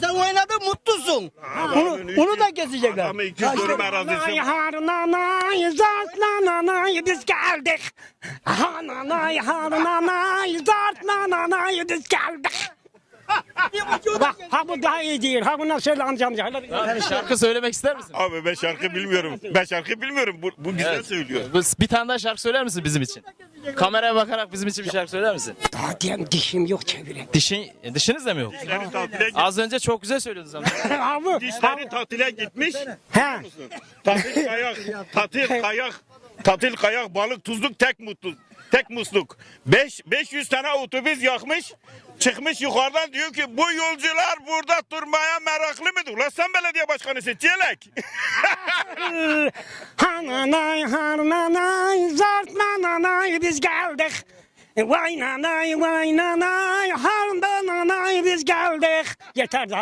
Sen oynadın mutlusun. Onu, onu da kesecekler. Adamı 200 dönüm arazisi. Nanay harnanay zartlananay biz geldik. Hananay harnanay zartlananay biz geldik. Bak ha bu daha iyi değil. Ha bu nasıl anlayacağım. Abi şarkı söylemek ister misin? Abi ben şarkı bilmiyorum. Ben şarkı bilmiyorum. Bu, bu güzel Evet. söylüyor. Bir tane daha şarkı söyler misin bizim için? Kameraya bakarak bizim için bir şarkı söyler misin? Daha diyem dişim yok çevirin. Dişin, dişiniz de mi yok? Dişleri tatile, git- Az önce çok güzel söylüyordunuz ama. Abi. dişleri tatile gitmiş. He. Tatil kayak, tatil kayak, tatil kayak, balık, tuzluk, tek mutlu, tek musluk. Beş, 500 tane otobüs yakmış. Çıkmış yukarıdan diyor ki bu yolcular burada durmaya meraklı mıdır? Ulan sen belediye başkanısın çelek. Hananay harnanay zartlananay biz geldik. Vay nanay vay nanay harnanay biz geldik. Yeter daha.